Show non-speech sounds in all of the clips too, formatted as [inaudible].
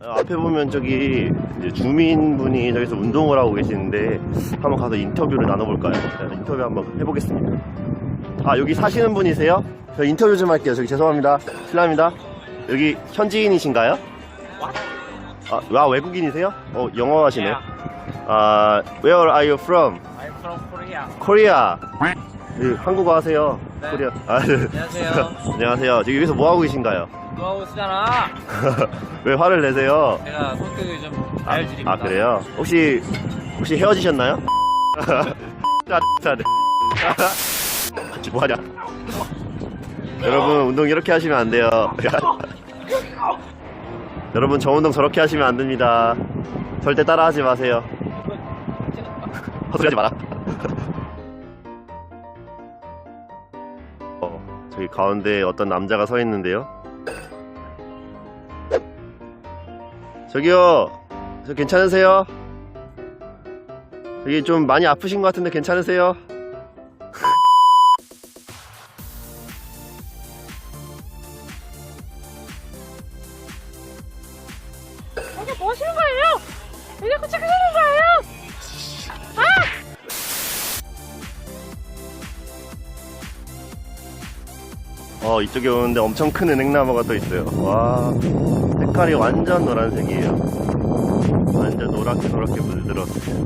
어, 앞에 보면 저기 주민분이 저기서 운동을 하고 계시는데 한번 가서 인터뷰를 나눠볼까요? 네, 인터뷰 한번 해보겠습니다. 아 여기 사시는 분이세요? 저 인터뷰 좀 할게요. 저기 죄송합니다. 실례합니다. 여기 현지인이신가요? 아, 와 외국인이세요? 어 영어 하시네요. 아 where are you from? From Korea. Korea. 네, 한국어 하세요. 네. 코리아. 아, 네. 안녕하세요. [laughs] 안녕하세요. 저기 여기서 뭐 하고 계신가요? 너 하고 있잖아. [laughs] 왜 화를 내세요? 제가 성격이 좀 아, 알줄입니다. 아, 그래요? 혹시 혹시 헤어지셨나요? 짜네. [laughs] 같이 뭐하냐? 여러분 운동 이렇게 하시면 안 돼요. 여러분 저 운동 저렇게 하시면 안 됩니다. 절대 따라하지 마세요. 헛소리하지 마라. 저기 가운데 어떤 남자가 서 있는데요. 저기요, 저 괜찮으세요? 저기 좀 많이 아프신 것 같은데 괜찮으세요? 이게 뭐 하시는 거예요? 왜 자꾸 착각하 어, 이쪽에 오는데 엄청 큰 은행나무가 또 있어요. 와, 색깔이 완전 노란색이에요. 완전 노랗게 노랗게 물들었어요.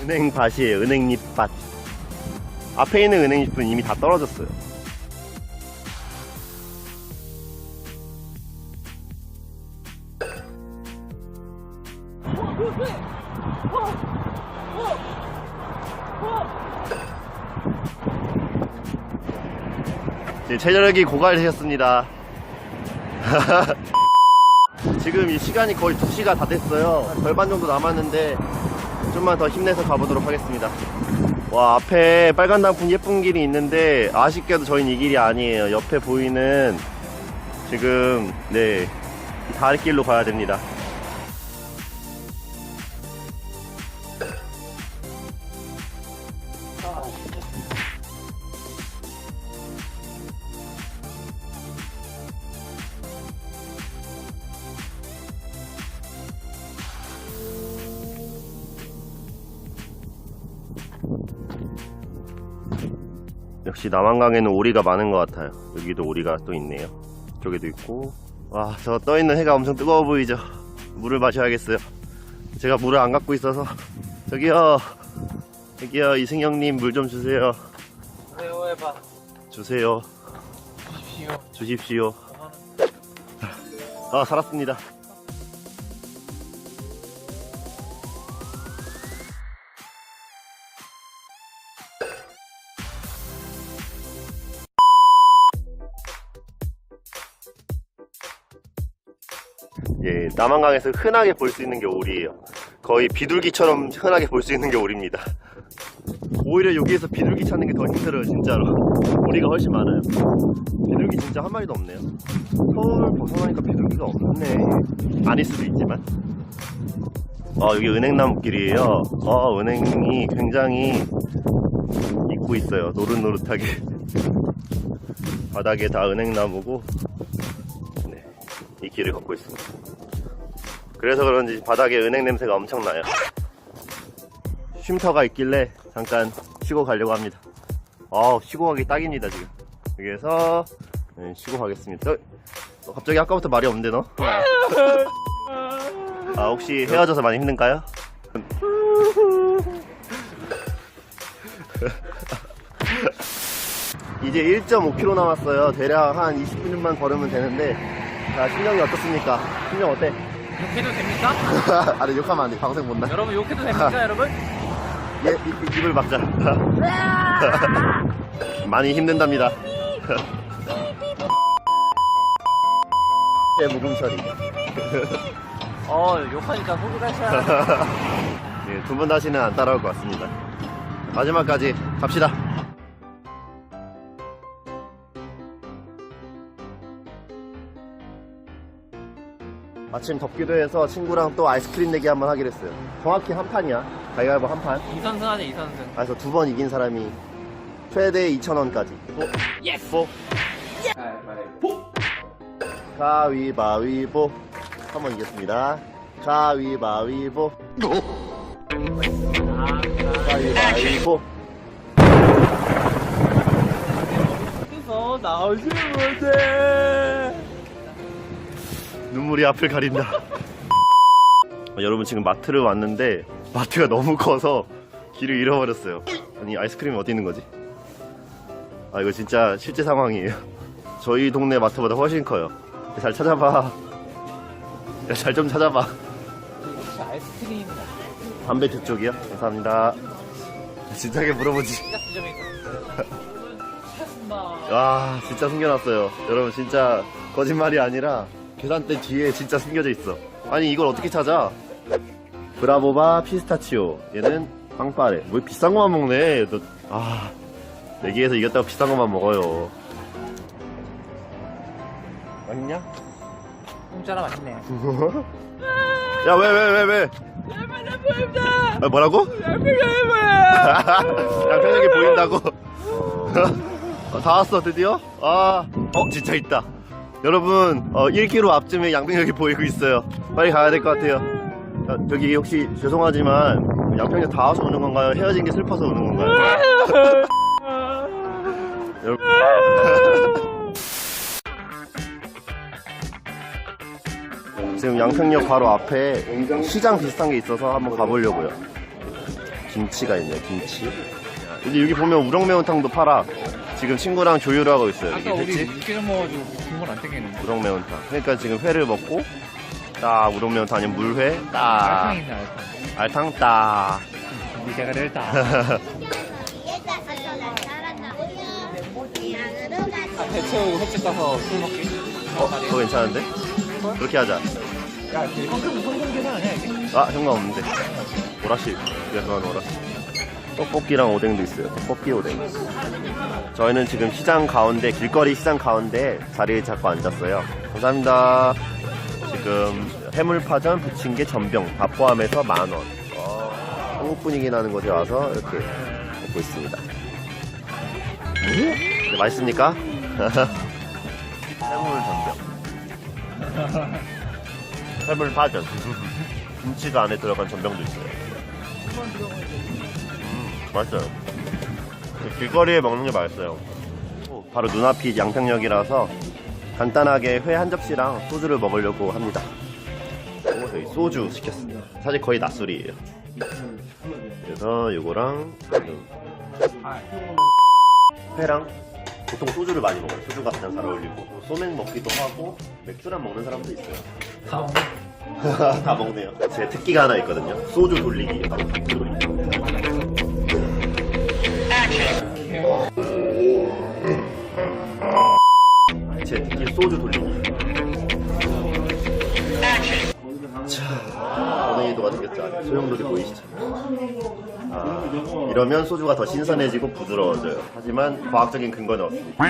은행밭이에요, 은행잎밭. 앞에 있는 은행잎은 이미 다 떨어졌어요. 체력이 고갈되셨습니다. [laughs] 지금 이 시간이 거의 2시가 다 됐어요. 절반 정도 남았는데 좀만 더 힘내서 가보도록 하겠습니다. 와, 앞에 빨간 단풍 예쁜 길이 있는데 아쉽게도 저희는 이 길이 아니에요. 옆에 보이는 지금 네, 이 다리길로 가야 됩니다. 역시 남한강에는 오리가 많은 것 같아요. 여기도 오리가 또 있네요. 저기도 있고. 와, 저 떠있는 해가 엄청 뜨거워 보이죠? 물을 마셔야겠어요. 제가 물을 안 갖고 있어서. 저기요. 저기요, 이승영님 물 좀 주세요. 그래요, 해봐. 주세요. 주십시오. 주십시오. 아, 살았습니다. 남한강에서 흔하게 볼 수 있는 게 오리예요. 거의 비둘기처럼 흔하게 볼 수 있는 게 오리입니다. 오히려 여기에서 비둘기 찾는 게 더 힘들어요, 진짜로. 오리가 훨씬 많아요. 비둘기 진짜 한 마리도 없네요. 서울 벗어나니까 비둘기가 없네. 아닐 수도 있지만. 아, 여기 은행나무길이에요. 아, 은행이 굉장히 있고 있어요. 노릇노릇하게. 바닥에 다 은행나무고, 네, 이 길을 걷고 있습니다. 그래서 그런지 바닥에 은행 냄새가 엄청나요. 쉼터가 있길래 잠깐 쉬고 가려고 합니다. 아 쉬고 가기 딱입니다, 지금. 여기에서 네, 쉬고 가겠습니다. 어, 어, 갑자기 아까부터 말이 없는데, 너? [laughs] 아, 혹시 헤어져서 많이 힘든가요? [laughs] 이제 1.5km 남았어요. 대략 한 20분만 걸으면 되는데. 자, 심정이 어떻습니까? 심정 어때? 욕해도 됩니까? [laughs] 아니, 욕하면 안 돼. 방송 못 나. 여러분 욕해도 됩니까, [laughs] 여러분? 예, 입, 입을 막자. [laughs] 많이 힘든답니다. 제 묵음 처리. 어, 욕하니까 호구다시야. 예, 두번 다시는 안 따라올 것 같습니다. 마지막까지 갑시다. 마침 덥기도 해서 친구랑 또 아이스크림 내기 한번 하기로 했어요. 정확히 한 판이야. 가위바위보 한 판. 2선승 하자 2선승 그래서 두 번 이긴 사람이 최대 2,000원까지. 예스 보. 가위바위보. 한 번 이겼습니다. 가위바위보. 가위바위보. 그래서 나오시면 못해 눈물이 앞을 가린다. 어, [laughs] 여러분 지금 마트를 왔는데 마트가 너무 커서 길을 잃어버렸어요. 아니 아이스크림이 어디 있는 거지? 아 이거 진짜 실제 상황이에요. [laughs] 저희 동네 마트보다 훨씬 커요. 잘 찾아봐. 잘 좀 찾아봐. 아이스크림 담배 쪽이요? 감사합니다. 진작에 물어보지. [laughs] 와 진짜 숨겨놨어요. 여러분 진짜 거짓말이 아니라 계산대 뒤에 진짜 숨겨져 있어. 아니 이걸 어떻게 찾아? 브라보바 피스타치오. 얘는 빵빠레. 뭐 비싼 거만 먹네. 너, 아 내기에서 이겼다고 비싼 것만 먹어요. 맛있냐? 공짜라 맛있네 [laughs] 야 왜 왜 왜 왜? 아, 뭐라고? [laughs] 양평역이 보인다고? [laughs] 어, 다 왔어 드디어? 아, 어 진짜 있다. 여러분 어, 1km 앞쯤에 양평역이 보이고 있어요. 빨리 가야 될 것 같아요. 어, 저기 혹시 죄송하지만 양평역 다 와서 오는 건가요? 헤어진 게 슬퍼서 오는 건가요? [laughs] 여러분. [laughs] 지금 양평역 바로 앞에 시장 비슷한 게 있어서 한번 가보려고요. 김치가 있네요, 김치. 근데 여기 보면 우렁 매운탕도 팔아. 지금 친구랑 조율을 하고 있어요. 이게 아까 우리 됐지? 육개장 먹어가지고 국물 안 땡기는데 우렁 매운탕. 그러니까 지금 회를 먹고 딱 우렁 매운탕 아니면 물회 딱 알탕 있네 알탕 알탕 딱. 대가리를 딱 대체하고 횟집 가서 술 먹기 어, 그거 괜찮은데? 그렇게 하자. 야 이만큼 성공 계산 아니야 이게? 아, 상관없는데. 오라씨. 내가 좋아하는 오라씨. 떡볶이랑 오뎅도 있어요. 떡볶이 오뎅. 저희는 지금 시장 가운데, 길거리 시장 가운데 자리에 잡고 앉았어요. 감사합니다. 지금 해물파전, 부침개, 전병 다 포함해서 만 원. 어, 한국 분위기 나는 곳에 와서 이렇게 먹고 있습니다. 네, 맛있습니까? [laughs] 해물 전병. [laughs] 해물 파전. [laughs] 김치가 안에 들어간 전병도 있어요. 음, 맛있어요. 길거리에 먹는 게 맛있어요. 바로 눈앞이 양평역이라서 간단하게 회 한 접시랑 소주를 먹으려고 합니다. 오, 저희 소주 시켰습니다. 사실 거의 낮술이에요. 그래서 요거랑 회랑 보통 소주를 많이 먹어요. 소주가 가장 잘 어울리고 소맥 먹기도 하고 맥주랑 먹는 사람도 있어요. 다 [laughs] 먹네 다 먹네요. 제 특기가 하나 있거든요. 소주 돌리기. 제 특기 소주 돌리기. 자, 오늘이도가 되겠죠. 소용돌이 보이시죠? 아, 이러면 소주가 더 신선해지고 부드러워져요. 하지만 과학적인 근거는 없습니다.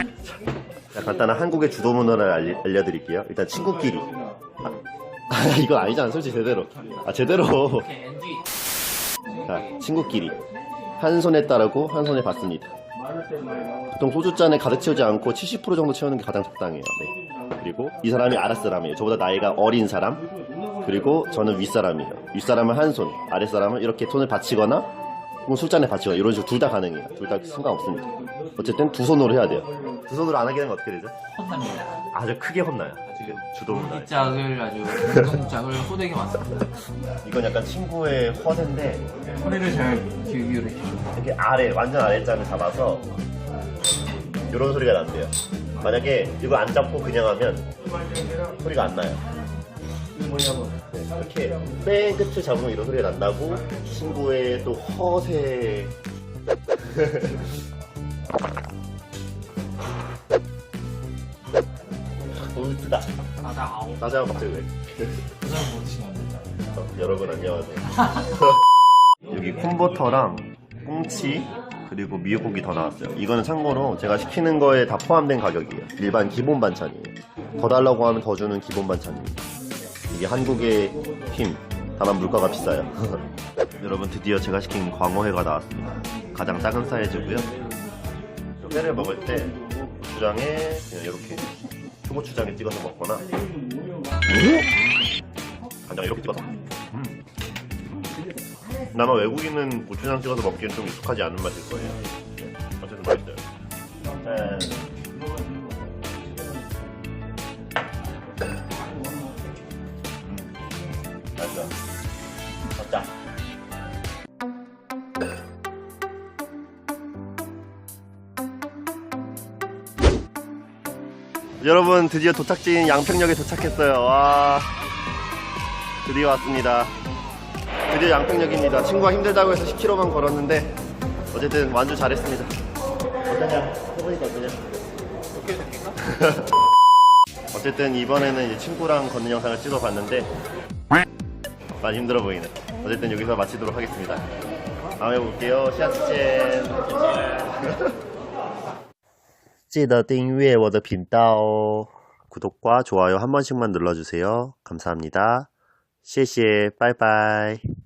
자, 간단한 한국의 주도 문화를 알리, 알려드릴게요. 일단 친구끼리. 아, 아, 이건 아니잖아, 솔직히 제대로. 아, 제대로. 자, 친구끼리. 한 손에 따르고 한 손에 받습니다. 보통 소주잔에 가득 채우지 않고 70% 정도 채우는 게 가장 적당해요. 네. 그리고 이 사람이 아랫사람이에요. 저보다 나이가 어린 사람. 그리고 저는 윗사람이에요. 윗사람은 한 손, 아랫사람은 이렇게 손을 받치거나 혹은 술잔에 받치거나 이런 식으로 둘 다 가능해요. 둘 다 상관없습니다. 어쨌든 두 손으로 해야 돼요. 두 손으로 안 하게 되면 어떻게 되죠? 혼납니다 아주 크게 혼나요. 지금 주도 문화에. 짝을 아주 공동짝을 호되게 맞습니다 이건 약간 친구의 허세인데 허리를 잘 기울여 이렇게 아래 완전 아래 장을 잡아서 이런 소리가 난대요. 만약에 이거 안 잡고 그냥 하면 소리가 안 나요. 네, 이렇게 맨 끝을 잡으면 이런 소리가 난다고 친구의 또 허세. 너무 쓰다. 아나 아홉 나자고 갑자기 왜? 그 사람 못 드시면 어, 여러분 안녕하세요. [laughs] 여기 콤버터랑 꽁치 그리고 미역국이 더 나왔어요. 이거는 참고로 제가 시키는 거에 다 포함된 가격이에요. 일반 기본 반찬이에요. 더 달라고 하면 더 주는 기본 반찬이에요. 이게 한국의 힘. 다만 물가가 비싸요. [laughs] 여러분 드디어 제가 시킨 광어회가 나왔습니다. 가장 작은 사이즈고요. 회를 먹을 때 고추장에 그냥 이렇게 초고추장에 찍어서 먹거나 간장 이렇게 찍어서 음. 아마 외국인은 고추장 찍어서 먹기엔 좀 익숙하지 않은 맛일 거예요. 여러분 드디어 도착지인 양평역에 도착했어요. 와 드디어 왔습니다. 드디어 양평역입니다. 친구가 힘들다고 해서 10km만 걸었는데 어쨌든 완주 잘했습니다. 어떠냐? 해보니까 어떠냐? [laughs] 어쨌든 이번에는 이제 친구랑 걷는 영상을 찍어봤는데 많이 힘들어 보이네. 어쨌든 여기서 마치도록 하겠습니다. 다음에 볼게요. 샤츠첸. 记得订阅我的频道哦. 구독과 좋아요 한 번씩만 눌러주세요. 감사합니다. 谢谢，拜拜。